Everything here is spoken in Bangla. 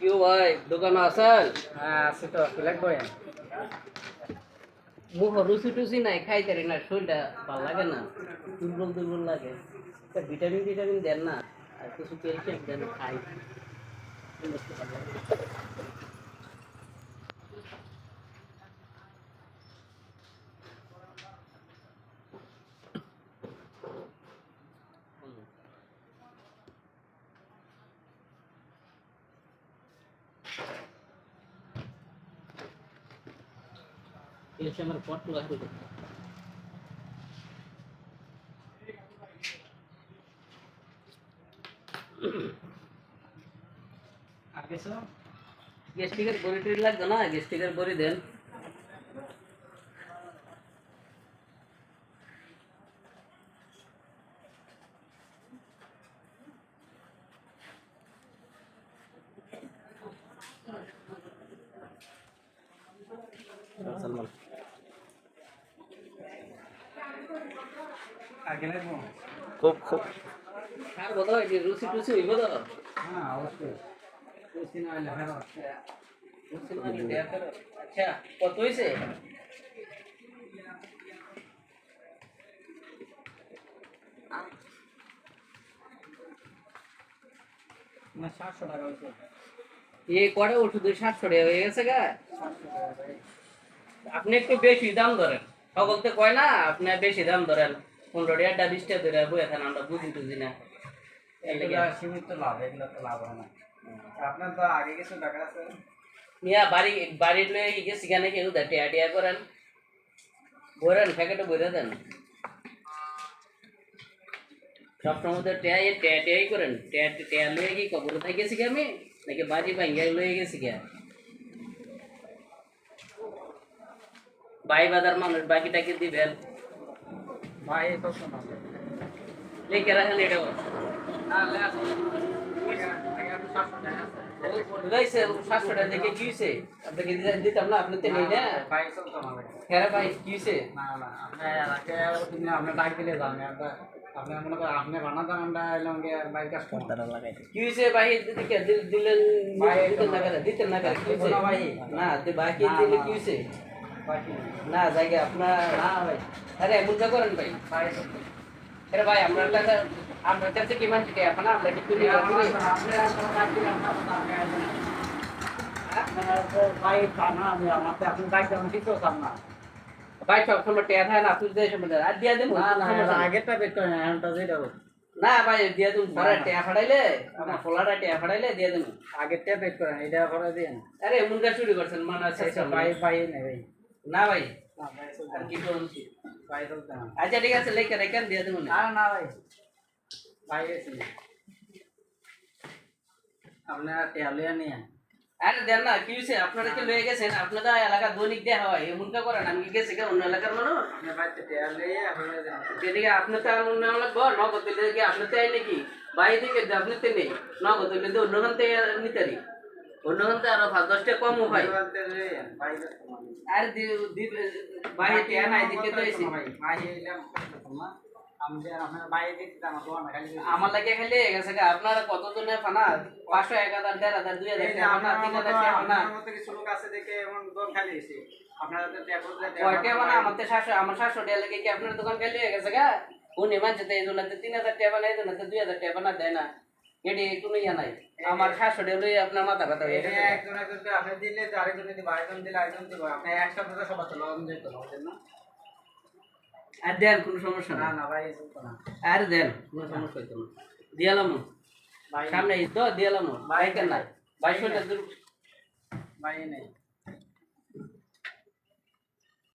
কেউ ভাই? দোকানে আছেন? হ্যাঁ আছে তো কি লাগবে? মুখ রুচি টুচি নাই খাইতে না শরীরটা ভালো লাগে না দুর্বল দুর্বল লাগে। ভিটামিন টিটামিন দেন না আর কিছু ক্যালসিয়াম দেন খাই। ক্যালসিয়ামের পট লাগে আর কিছু গ্যাস্ট্রিকের বড়ি টড়ি লাগতো না? গ্যাস্ট্রিকের বড়ি দেন। সালমান আর কি লাগবে খুব খুব আর বোধ হয় যে রুচি টুচি হইব তো হ্যাঁ অবশ্যই বেশি না হলে ভালো রুচি মানে আচ্ছা কত হয়েছে না সাতশো টাকা হয়ে গেছে গা সাতশো টাকা ভাই আপনি একটু বেশি দাম ধরেন। সকল তো কয় না আপনি বেশি দাম ধরেন। পনেরো টাকা বিশ টাকা ধরে বয়ে থাকেন আমরা বুঝি টুঝি না। সীমিত লাভ এগুলো তো লাভ হয় না। আপনার তো আগে কিছু টাকা আছে? মিয়া বাড়ি বাড়ির লয়ে গিয়ে সেখানে কেউ? টিয়া টিয়া করেন। বলেন প্যাকেটে বলে দেন। সব সময় তো টিয়া টিয়া টিয়াই করেন। টিয়া টিয়া লয়ে কি কবর থেকে গেছি আমি? নাকি বাড়ি ভাঙ্গা লয়ে গেছি গা বাই বাজার মানুষ বাকিটাকে দিবেন। ভাই এই তো শোনা লিখে রাখেন এটা না লে আসো আগে আমি সাতশো টাকা আছে বুঝাইছে সাতশো টাকা দেখে কি হয়েছে আপনাকে দিতে- দিতাম না আপনি তো নেই না ভাই চলতো না ভাই হ্যাঁ ভাই কি হয়েছে না না আপনি আগে তুমি আপনি ডাক দিলে যান আমরা আপনি মনে করেন আপনি বানাতেন আমরা এলাম গিয়ে বাইক কাজ করতাম কি হয়েছে ভাই দিকে দিল- দিলেন ভাই, দিতেন না কেন দিতেন না কেন কি হয়েছে না ভাই। না তে বাকি না, দিলে না। না জায়গা আপনার না ভাই। আরে এমন যা করেন ভাই। আরে ভাই আমরা কাছে আমরা কাছে কি মানছি কি এখন? আমরা কি তুলি ভাই সব সময় টেয়া থাকে না তুই দিয়ে সময় আর দিয়া দেবো। না ভাই দিয়া দেবো পরে টেয়া ফাড়াইলে আপনার ফোলাটা টেয়া ফাড়াইলে দিয়া দেবো আরে এমন কাজ শুরু করছেন মানে আছে না ভাই আর কি বলছি আচ্ছা ঠিক আছে লেখে রেখেন দিয়ে দেবো না। না ভাই। ভাই আপনারা টেলিয়া নিয়ে আরে দেন না কি হয়েছে? আপনারা কি লয়ে গেছেন? আপনারা এলাকা দৈনিক দেওয়া হয় এমন কা করেন? আমি গেছি কে অন্য এলাকার মানুষ? যেদিকে আপনি তো আর অন্য লাগবো নগদ কি? আপনি তো নাকি বাইরে থেকে আপনি তো নেই। নগদ দিলে তো অন্যখান থেকে নিতারি আরও পাঁচ দশ টাকা কমও আর দি- দি- বাইরে টিয়া নাই দিকে তো এসে। আমার লাগে খালি গেছে আপনারা কত জনে ফানা? পাঁচশো এক হাজার দেড় হাজার দুই হাজার তিন হাজার আমার লাগে কি আপনার দোকান খালি হয়ে গেছে গা? উনি মানছে তো এই জন্য তিন হাজার টাকা তো দুই হাজার টাকা বানা দেয় না। এটি কোনো ইয়া নাই। আমার শাশুড়ি লই আপনার মাথা ব্যথা হয়ে গেছে। আর দেন কোনো সমস্যা না না ভাই না। আর দেন কোনো সমস্যা হইতো না। দিয়ালাম সামনে তো দিয়ালাম বাইকের নাই। ভাই দূর ভাই নেই।